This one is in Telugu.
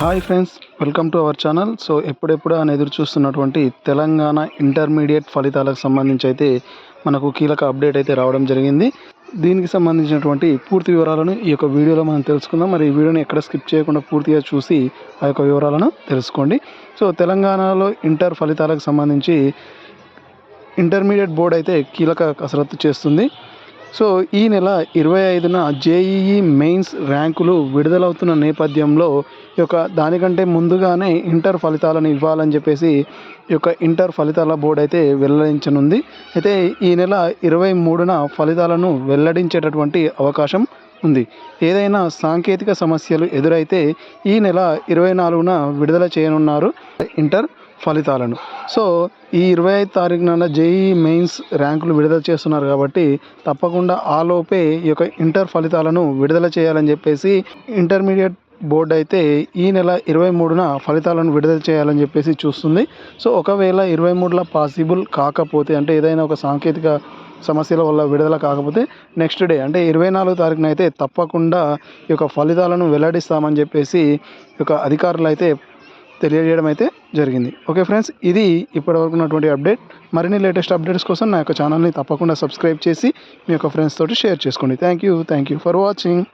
Hi friends welcome to our channel. So ఎప్పుడెప్పుడు అని ఎదురు చూస్తున్నటువంటి తెలంగాణ ఇంటర్మీడియట్ ఫలితాలకు సంబంధించి అయితే మనకు కీలక అప్డేట్ అయితే రావడం జరిగింది. దీనికి సంబంధించినటువంటి పూర్తి వివరాలను ఈ యొక్క వీడియోలో మనం తెలుసుకుందాం. మరి ఈ వీడియోని ఎక్కడ స్కిప్ చేయకుండా పూర్తిగా చూసి ఆ యొక్క వివరాలను తెలుసుకోండి. సో తెలంగాణలో ఇంటర్ ఫలితాలకు సంబంధించి ఇంటర్మీడియట్ బోర్డు అయితే కీలక కసరత్తు చేస్తుంది. సో ఈ నెల ఇరవై ఐదున జేఈఈ మెయిన్స్ ర్యాంకులు విడుదలవుతున్న నేపథ్యంలో ఈ యొక్క దానికంటే ముందుగానే ఇంటర్ ఫలితాలను ఇవ్వాలని చెప్పేసి ఈ యొక్క ఇంటర్ ఫలితాల బోర్డు అయితే వెల్లడించనుంది. అయితే ఈ నెల ఇరవై మూడున ఫలితాలను వెల్లడించేటటువంటి అవకాశం ఉంది. ఏదైనా సాంకేతిక సమస్యలు ఎదురైతే ఈ నెల ఇరవై నాలుగున విడుదల చేయనున్నారు ఇంటర్ ఫలితాలను. సో ఈ ఇరవై ఐదు తారీఖున జేఈ మెయిన్స్ ర్యాంకులు విడుదల చేస్తున్నారు కాబట్టి తప్పకుండా ఆలోపే ఈ యొక్క ఇంటర్ ఫలితాలను విడుదల చేయాలని చెప్పేసి ఇంటర్మీడియట్ బోర్డు అయితే ఈ నెల ఇరవై మూడున ఫలితాలను విడుదల చేయాలని చెప్పేసి చూస్తుంది. సో ఒకవేళ ఇరవై మూడులో పాసిబుల్ కాకపోతే అంటే ఏదైనా ఒక సాంకేతిక సమస్యల వల్ల విడుదల కాకపోతే నెక్స్ట్ డే అంటే ఇరవై నాలుగు తారీఖున అయితే తప్పకుండా ఈ యొక్క ఫలితాలను వెల్లడిస్తామని చెప్పేసి ఈ యొక్క అధికారులు అయితే తెలియజేయడం అయితే జరిగింది. ఓకే ఫ్రెండ్స్ ఇది ఇప్పటివరకు ఉన్నటువంటి అప్డేట్ మరిన్ని లేటెస్ట్ అప్డేట్స్ కోసం నా యొక్క ఛానల్ని తప్పకుండా సబ్స్క్రైబ్ చేసి మీ యొక్క ఫ్రెండ్స్ తోటి షేర్ చేసుకోండి. Thank you thank you for watching